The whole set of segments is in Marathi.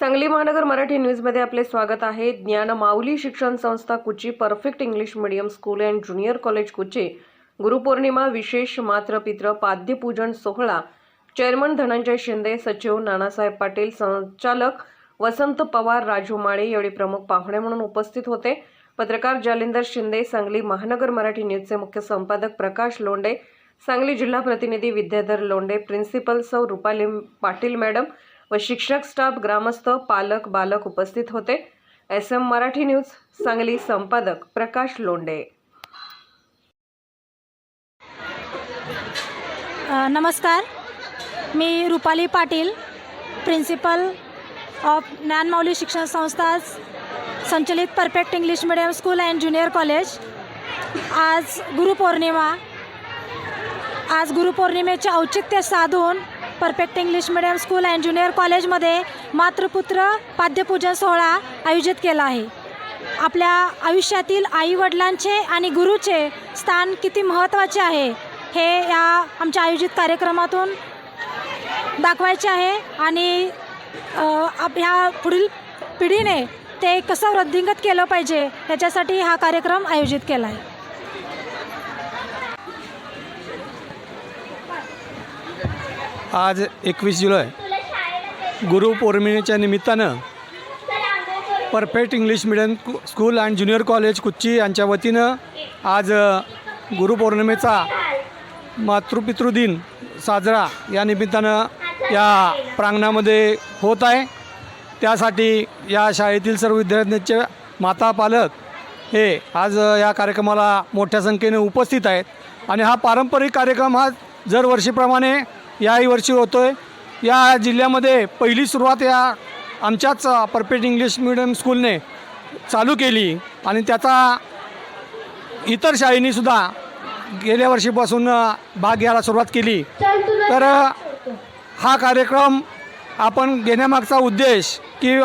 सांगली महानगर मराठी न्यूजमध्ये आपले स्वागत आहे. ज्ञान माऊली शिक्षण संस्था Kuchi perfect English medium school and junior college Kuchi. Gurupurnima विशेष मात्रपित्र पाद्यपूजन सोहळा. चेअरमन धनंजय शिंदे सचिव नानासाहेब पाटील संचालक वसंत पवार राजू माळे यावेळी प्रमुख पाहुणे म्हणून उपस्थित होते. पत्रकार जालिंदर शिंदे सांगली महानगर मराठी न्यूजचे मुख्य संपादक प्रकाश लोंडे सांगली जिल्हा प्रतिनिधी विद्याधर लोंडे प्रिन्सिपल सौ रुपाली पाटील मॅडम व शिक्षक स्टाफ ग्रामस्थ पालक बालक उपस्थित होते. S M Marathi news Sangli संपादक प्रकाश लोंडे नमस्कार. मी रुपाली पाटील प्रिन्सिपल ऑफ ज्ञानमाऊली शिक्षण संस्था संचलित perfect English medium school and junior college आज गुरुपौर्णिमा. आज गुरुपौर्णिमेचे औचित्य साधून perfect English medium school and junior कॉलेजमध्ये मातृपुत्र पाद्यपूजन सोहळा आयोजित केला आहे. आपल्या आयुष्यातील आईवडिलांचे आणि गुरुचे स्थान किती महत्त्वाचे आहे हे या आमच्या आयोजित कार्यक्रमातून दाखवायचे आहे आणि आप ह्या पुढील पिढीने ते कसं वृद्धिंगत केलं पाहिजे याच्यासाठी हा कार्यक्रम आयोजित केला आहे. आज एकवीस जुलै गुरुपौर्णिमेच्या निमित्तानं परफेक्ट इंग्लिश मिडियम कु- school and junior college Kuchi यांच्या वतीनं आज गुरुपौर्णिमेचा मातृपितृदिन साजरा या निमित्तानं या प्रांगणामध्ये होत आहे. त्यासाठी या शाळेतील सर्व विद्यार्थ्यांचे माता पालक हे आज या कार्यक्रमाला मोठ्या संख्येने उपस्थित आहेत. आणि हा पारंपरिक कार्यक्रम हा दरवर्षीप्रमाणे याही वर्षी होतो आहे या जिल्ह्यामध्ये पहिली सुरुवात या आमच्याच परफेक्ट इंग्लिश मिडियम स्कूलने चालू केली आणि त्याचा इतर शाळेनीसुद्धा गेल्या वर्षीपासून भाग घ्यायला सुरुवात केली. तर हा कार्यक्रम आपण घेण्यामागचा उद्देश की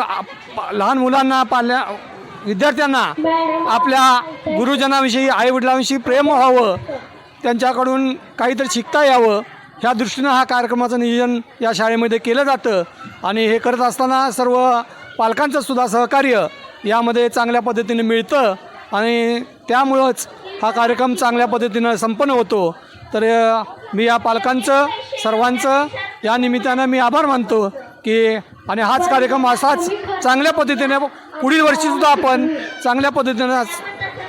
लहान मुलांना पाल्या विद्यार्थ्यांना आपल्या गुरुजनाविषयी आईवडिलांविषयी प्रेम व्हावं. त्यांच्याकडून काहीतरी शिकता यावं. ह्या दृष्टीनं हा कार्यक्रमाचं नियोजन या शाळेमध्ये केलं जातं आणि हे करत असताना सर्व पालकांचं सुद्धा सहकार्य यामध्ये चांगल्या पद्धतीने मिळतं आणि त्यामुळंच हा कार्यक्रम चांगल्या पद्धतीनं संपन्न होतो. तर मी या पालकांचं सर्वांचं या निमित्तानं मी आभार मानतो की आणि हाच कार्यक्रम असाच चांगल्या पद्धतीने पुढील वर्षीसुद्धा आपण चांगल्या पद्धतीनं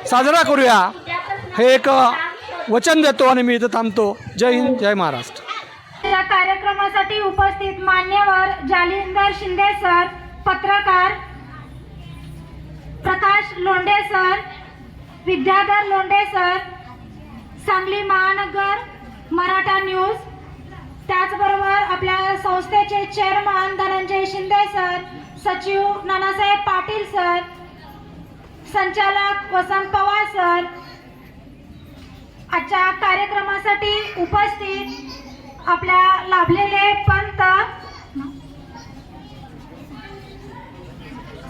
साजरा करूया. हे एक वचन देतो आणि मी इथं थांबतो. जय हिंद जय महाराष्ट्र. या कार्यक्रमासाठी उपस्थित मान्यवर जालिंदर शिंदे सर पत्रकार प्रकाश लोंढे सर विद्याधर लोंढे सर सांगली महानगर मराठा न्यूज त्याचबरोबर आपल्या संस्थेचे चेअरमन धनंजय शिंदे सर सचिव नानासाहेब पाटील सर संचालक वसंत पवार सर आजच्या कार्यक्रमासाठी उपस्थित आपल्या लाभलेले पंत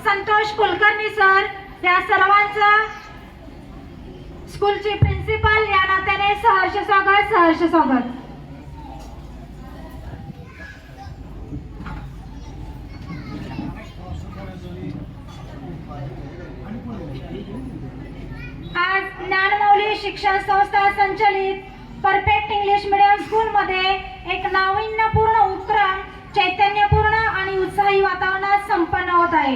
संतोष कुलकर्णी सर या सर्वांचं स्कूलची प्रिन्सिपल या नात्याने सहर्ष स्वागत सहर्ष स्वागत आज ज्ञानमौली शिक्षण संस्था संचलित. परफेक्ट इंग्लिश मिडियम स्कूलमध्ये एक नाविन्यपूर्ण उपक्रम चैतन्यपूर्ण आणि उत्साही वातावरणात संपन्न होत आहे.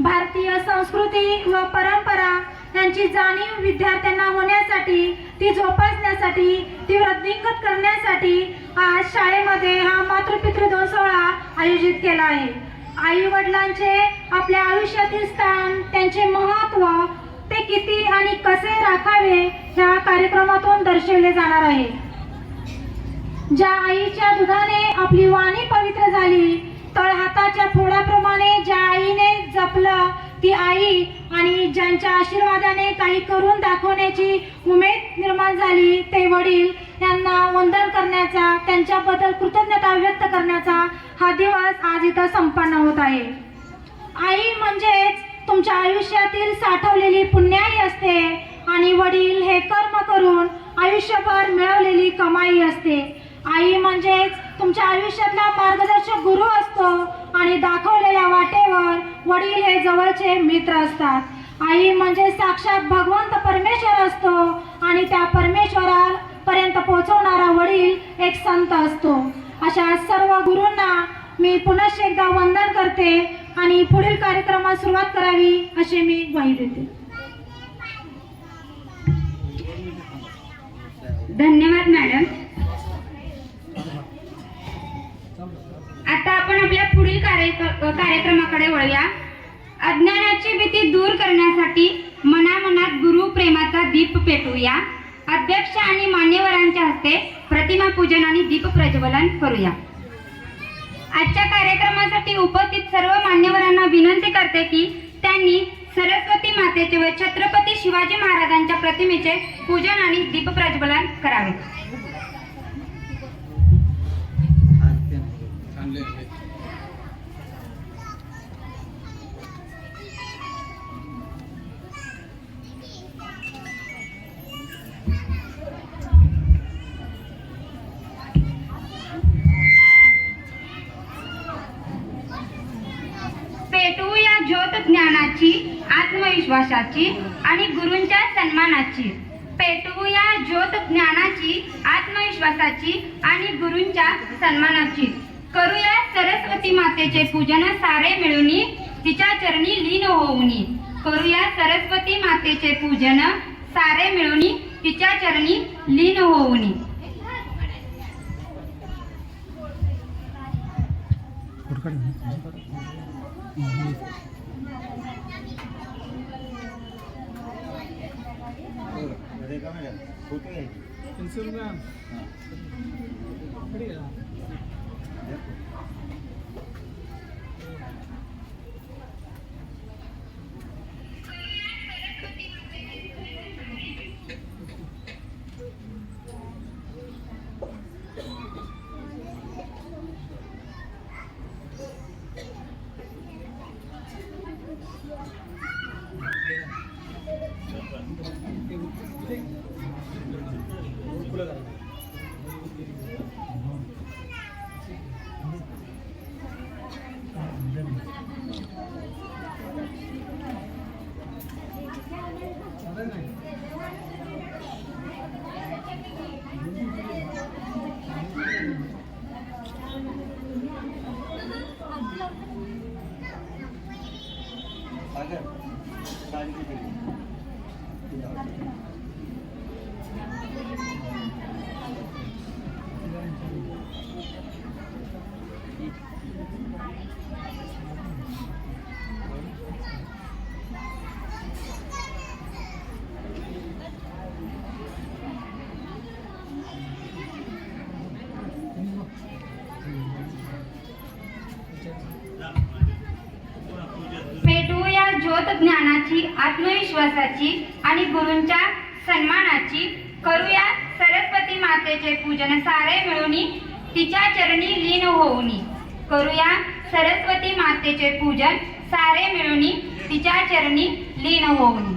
भारतीय संस्कृती व परंपरा यांची जाणीव विद्यार्थ्यांना होण्यासाठी ती जोपासण्यासाठी ती वृद्धिंगत करण्यासाठी आज शाळेमध्ये हा मातृपितृ दिन सोहळा आयोजित केला आहे. आई वडिलांचे आपल्या आयुष्यातील स्थान त्यांचे महत्त्व किती आणि कसे राखावे ह्या कार्यक्रमातून दर्शवले जाणार आहे. ज्या आईच्या दुधाने आपली वाणी पवित्र झाली तळहाताच्या फोडाप्रमाणे ज्या आईने जपलं ती आई आणि ज्यांच्या आशीर्वादाने काही करून दाखवण्याची उमेद निर्माण झाली ते वडील यांना वंदन करण्याचा त्यांच्याबद्दल कृतज्ञता व्यक्त करण्याचा हा दिवस आज इथं संपन्न होत आहे. आई म्हणजे तुमच्या आयुष्यातील साठवलेली पुण्याई असते आणि वडील हे कर्म करून आयुष्यभर मिळवलेली कमाई असते. आई म्हणजेच तुमच्या आयुष्यातला मार्गदर्शक गुरु असतो आणि दाखवलेल्या वाटेवर वडील हे जवळचे मित्र असतात. आई म्हणजे साक्षात भगवंत परमेश्वर असतो आणि त्या परमेश्वरापर्यंत पोहोचवणारा वडील एक संत असतो. अशा सर्व गुरूंना मी पुनश्च एकदा वंदन करते. आणि पुढील कार्यक्रमास सुरुवात करावी असे मी ग्वाही देते. धन्यवाद मॅडम. आता आपण आपल्या पुढील कार्यक्रमाकडे वळूया. अज्ञानाची भीती दूर करण्यासाठी मनामनात गुरु प्रेमाचा दीप पेटवूया. अध्यक्ष आणि मान्यवरांच्या हस्ते प्रतिमा पूजन आणि दीप प्रज्वलन करूया. आजच्या कार्यक्रमासाठी उपस्थित सर्व मान्यवरांना विनंती करते की त्यांनी सरस्वती मातेचे व छत्रपती शिवाजी महाराजांच्या प्रतिमेचे पूजन आणि दीपप्रज्वलन करावे. आत्मविश्वासाची आणि गुरूंच्या सन्मानाची. पेटवूया ज्योत ज्ञानाची आत्मविश्वासाची आणि गुरूंच्या सन्मानाची. करूया सरस्वती मातेचे पूजन सारे मिळूनी तिच्या चरणी लीन होऊन. करूया सरस्वती मातेचे पूजन सारे मिळून तिच्या चरणी लीन होऊनी. पेटवूया ज्योत ज्ञानाची आत्मविश्वासाची आणि गुरूंच्या सन्मानाची करूया सरस्वती मातेचे पूजन. सारे मिळूनी तिच्या चरणी लीन होऊनी. करूया सरस्वती मातेचे पूजन. सारे मिळूनी तिच्या चरणी लीन होऊनी.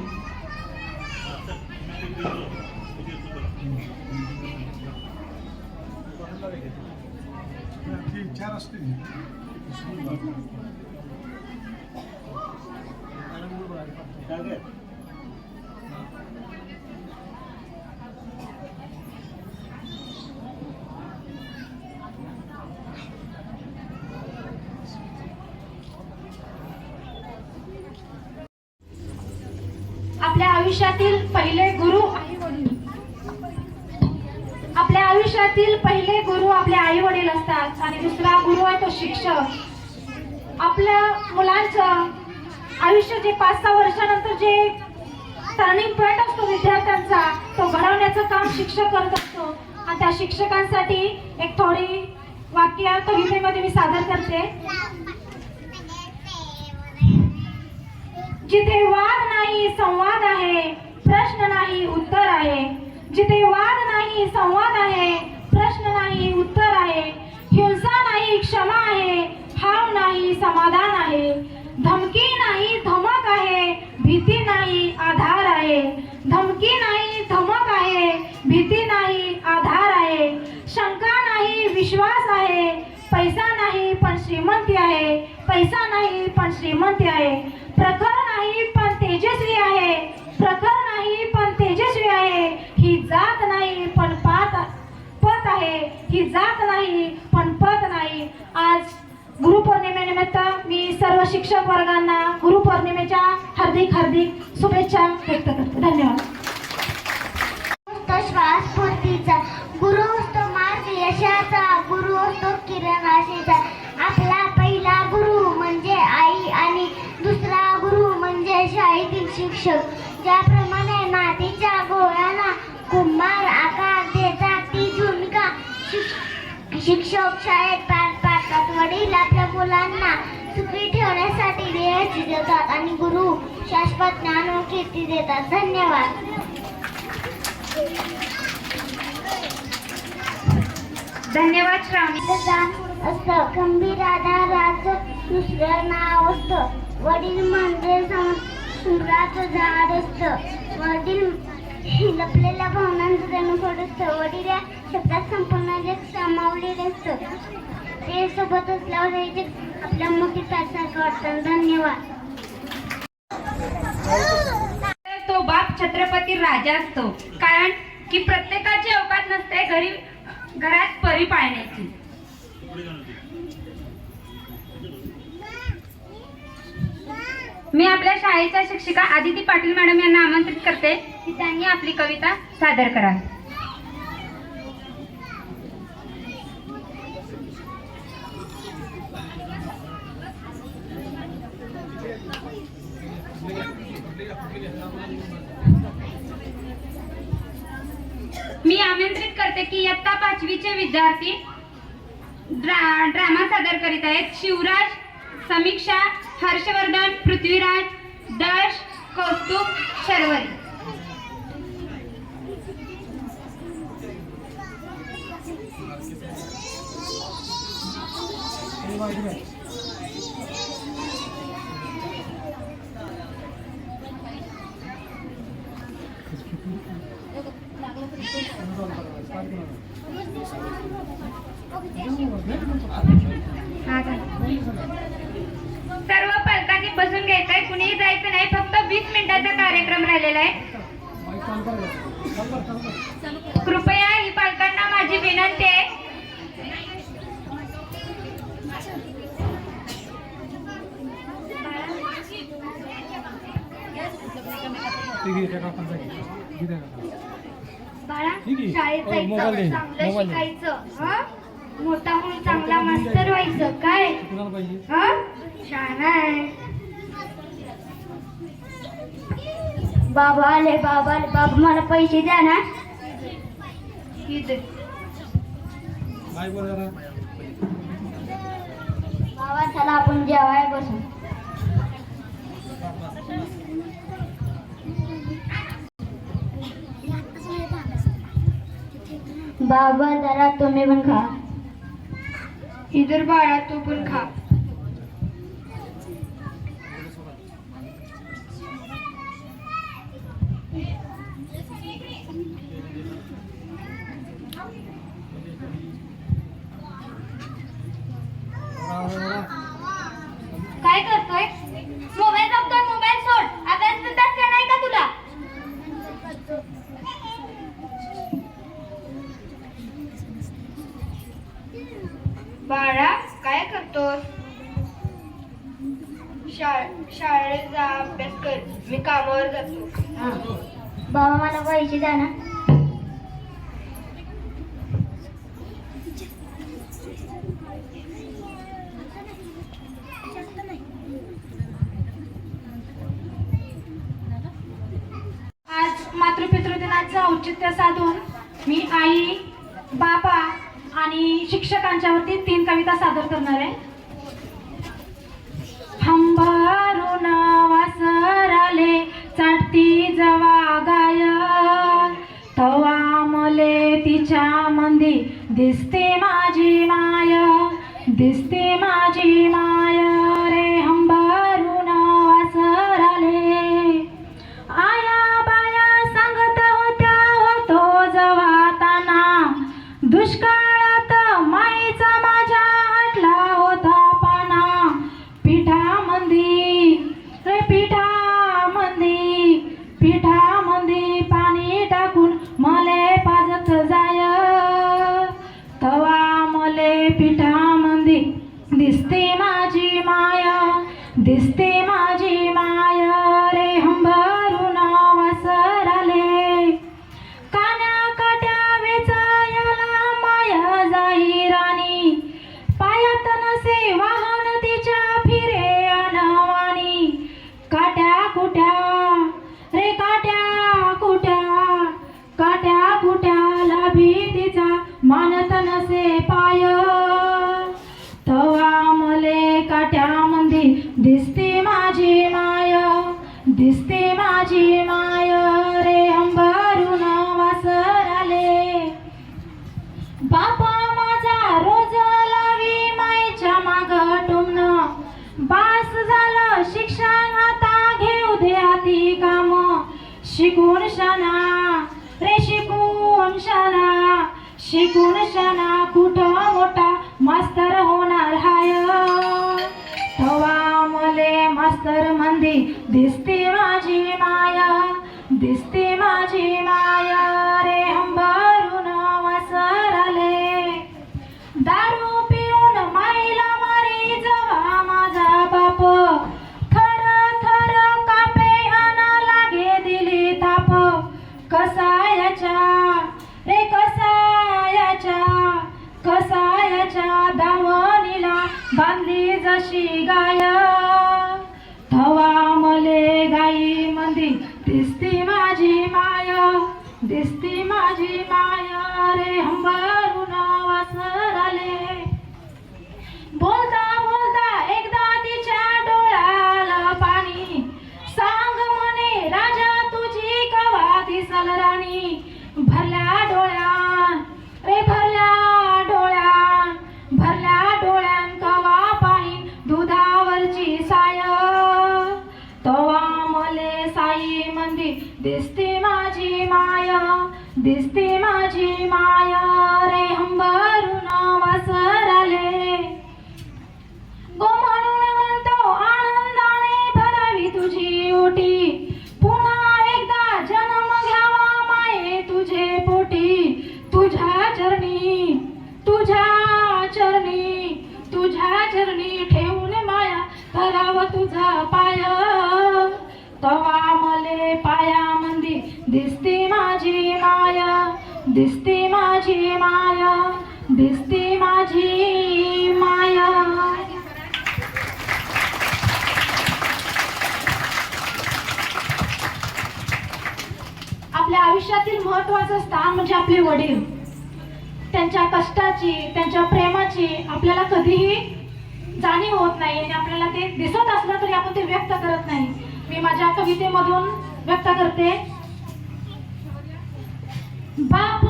आयुष्यातील पहिले गुरु आई वडील. आपल्या आयुष्यातील पहिले गुरु आपले आई वडील असतात आणि दुसरा गुरु आहे तो शिक्षक. आपल्या मुलांचं आयुष्य जे पाच सहा वर्षानंतर जे टर्निंग पॉईंट असतो विद्यार्थ्यांचा तो घडवण्याचं काम शिक्षक करत असतो. आणि त्या शिक्षकांसाठी एक थोडी वाक्य कवितेमध्ये मी सादर करते. जिथे वाद नाही संवाद आहे प्रश्न नाही उत्तर आहे. जिथे वाद नाही संवाद आहे प्रश्न नाही उत्तर आहे. हिंसा नाही क्षमा आहे हाव नाही समाधान आहे. धमकी नाही धमक आहे भीती नाही आधार आहे. धमकी नाही धमक आहे भीती नाही आधार आहे. शंका नाही विश्वास आहे. पैसा नाही पण श्रीमंती आहे. पैसा नाही पण श्रीमंती आहे. आहे ही जात नाही पण पद नाही. आज गुरुपौर्णिमेनिमित्त मी सर्व शिक्षक वर्गांना गुरुपौर्णिमेच्या हार्दिक हार्दिक शुभेच्छा व्यक्त करते. धन्यवाद. असतो श्वास स्फूर्तीचा गुरु असतो मार्ग यशाचा गुरु असतो किरणाशीचा आपला पहिला गुरु म्हणजे आई आणि दुसरा गुरु म्हणजे शाळेतील शिक्षक. ज्याप्रमाणे मातीच्या गोळ्याला कुंभार शिक्षक शाळेत पार पाडतात. वडील आपल्या मुलांना सुखी ठेवण्यासाठी देहाची देतात आणि गुरु शाश्वत ज्ञान व कीर्ती देतात. धन्यवाद. धन्यवाद श्रावणी. असतं. खंबीर आधाराचं दुसरं नाव असतं. वडील म्हणजे सुराचं झाड असतं. वडील लपलेल्या भावनांचं जणूफड असतं. वडील शब्दात संपूर्ण जग सामावलेले असतं. ते सोबत असल्यावर हे जग आपल्या मोठी सारखं वाटतं. धन्यवाद. तो बाप छत्रपती राजा असतो. कारण की प्रत्येकाची अवकात नसते घरी घरात परी पाळण्याची. मी आपल्या शाळेच्या शिक्षिका आदिती पाटील मॅडम यांना आमंत्रित करते. की त्यांनी आपली कविता सादर करावी मी आमंत्रित करते की इयत्ता पाचवीचे विद्यार्थी ड्रा ड्रामा सादर करीत आहेत. शिवराज समीक्षा हर्षवर्धन पृथ्वीराज दर्श कौस्तुभ शर्वरी. सर्व पालकांनी बसून घ्यायचंय. कुणीही जायचं नाही फक्त वीस मिनिटाचा कार्यक्रम राहिलेला आहे. कृपया ही पालकांना माझी विनंती आहे. ठीक आहे. शाळेत. जायचं चांगलं. शिकायचं हं? मोठा म्हणून चांगला मास्तर व्हायचं काय हं? शाळा बाबा आले बाबा आले बाबा मला पैसे द्या ना बाबा चला आपण जेवाय बसू बाबा जरा तुम्ही पण खा. इधर बाळा तू पण खा काय करतोय मोबाईल बघतोय मोबाईल सोड अभ्यास बिभ्यास का नाही का तुला बाळा काय करतोस? शाळेचा अभ्यास कर. मी कामावर जातो. बाबा मला पैसे द्या ना दिसते माझी मा माझी माय रे अंबारून वासर आले. बापा माझा रोज लावी माईच्या माग टुमन बास झालं शिक्षण आता घेऊ दे आधी काम. शिकून शना रे शिकून शना. शिकून शना कुठं मोठा मास्तर होणार हाय. तवा मले मास्तर मंदी दिसते माझी माया दिसते माझी माया. तवा पाया मंदी. दिसते माझी माया दिसते माझी माया दिसते माझी माया. आपल्या आयुष्यातील महत्वाचं स्थान म्हणजे आपले वडील. त्यांच्या कष्टाची त्यांच्या प्रेमाची आपल्याला कधीही जाणीव होत नाही आणि आपल्याला ते दिसत असलं तरी आपण ते व्यक्त करत नाही. मी माझ्या कवितेमधून व्यक्त करते. बाप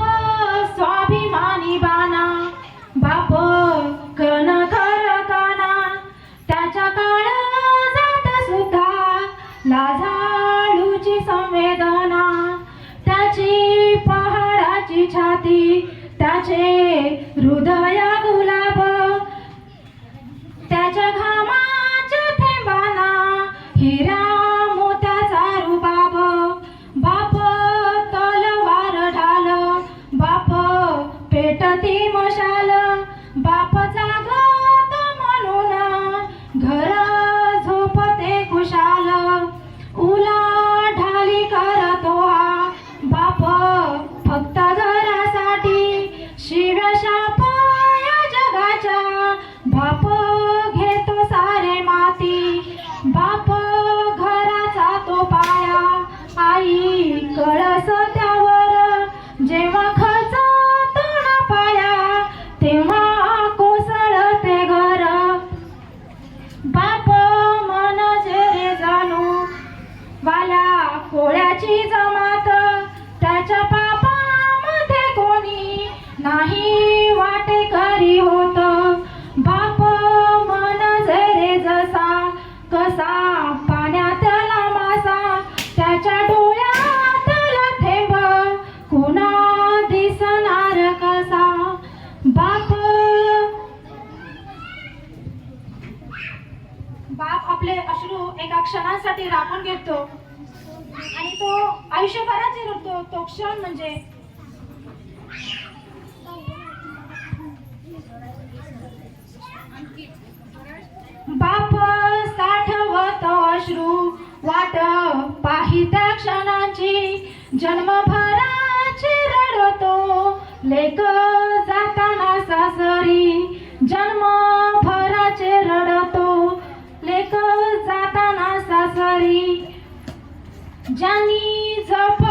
स्वाभिमानी बाना बाप कन करताना त्याच्या काळात सुद्धा लाजाळूची संवेदना त्याची पहाडाची छाती त्याचे हृदय नाही वाटे करी होत. बाप मन जरे जसा कसा पाण्यातला मासा त्याच्या डोळ्यातला थेंब कुणा दिसणार कसा? बाप बाप आपले अश्रू एका क्षणासाठी राखून घेतो. आणि तो आयुष्यभरात जिरवतो. तो क्षण म्हणजे बाप साठवत अश्रू वाट पाहित्या क्षणाची जन्मभराची रडतो. लेक जाताना सासरी जन्मभराचे रडतो. लेक जाताना सासरी ज्यांनी जप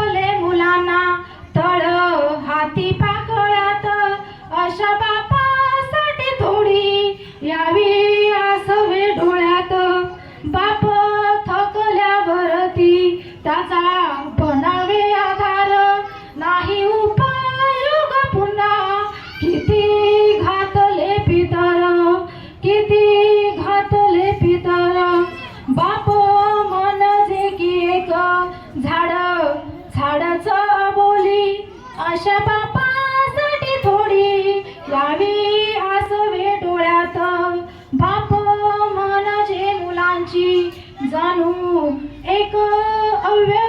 হবে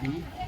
ठीक आहे